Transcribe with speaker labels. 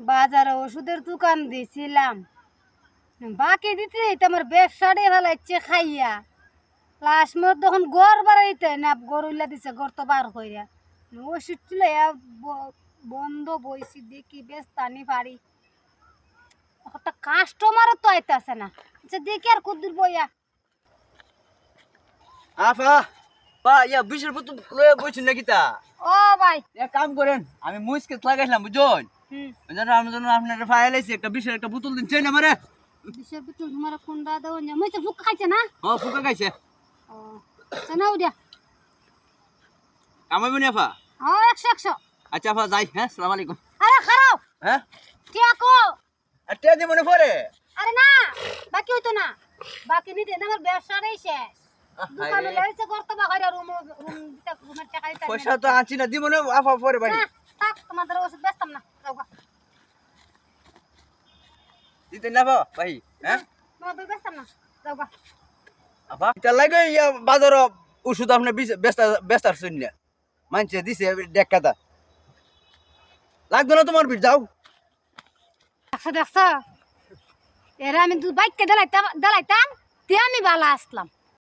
Speaker 1: বাজারে ওষুধের দোকান দিছিলাম। বাকি দিতে আমার ব্যবসাটাই ফেলাইছে খাইয়া। লাস্ট মোর তখন গড় বাড়াইতে না গরুলা দিছে গড় তো বার কইরা। ওষুধ তুলে বন্ধ বইছি, দেখি বেশ টানি পারি। একটা কাস্টমারও তো আইতাছে না। আচ্ছা দেখি আর কুদ্দুর বইয়া।
Speaker 2: আফা! বা ইয়া বিশের বোতল লয়ে বইছেন নাকি তা?
Speaker 1: ও ভাই।
Speaker 2: এক কাম করেন আমি মুইসকে লাগাইলাম বুঝুন জন্য আমি জন্য আপনার ফাইল আইছি একটা বিশের একটা বোতল দিন চাই না মারে
Speaker 1: বিষয় বিতুল তোমার কোন দাদা মই তো ফুক খাইছে না?
Speaker 2: ও ফুকা খাইছে।
Speaker 1: ও শোনাও দিয়া।
Speaker 2: কামাইব নি আফা?
Speaker 1: ও একশো একশো।
Speaker 2: আচ্ছা আফা যাই হ্যাঁ সালাম আলাইকুম।
Speaker 1: আরে খারাপ।
Speaker 2: হ্যাঁ?
Speaker 1: টিয়া কো
Speaker 2: আর টিয়া দি মনে পড়ে
Speaker 1: আরে না বাকি হইতো না। বাকি নিতে আমার ব্যবসাটাই শেষ।
Speaker 2: পয়সা তো আনছি না দি মনে আফা পরে বাড়ি।
Speaker 1: তোমাদের ওষুধ বেচতাম না
Speaker 2: দিতে না ভাই হ্যাঁ?
Speaker 1: বেচতাম না
Speaker 2: লাগে ইয়া বাজার ওষুধ আপনি ব্যস্ত শুন না। মানছে দিছে ডেকাটা লাগবে না তোমার বিট যাও।
Speaker 1: দেখছ দেখছ? এরা আমি বাইককে দালাইতাম দালাইতাম তে আমি বালা আসলাম।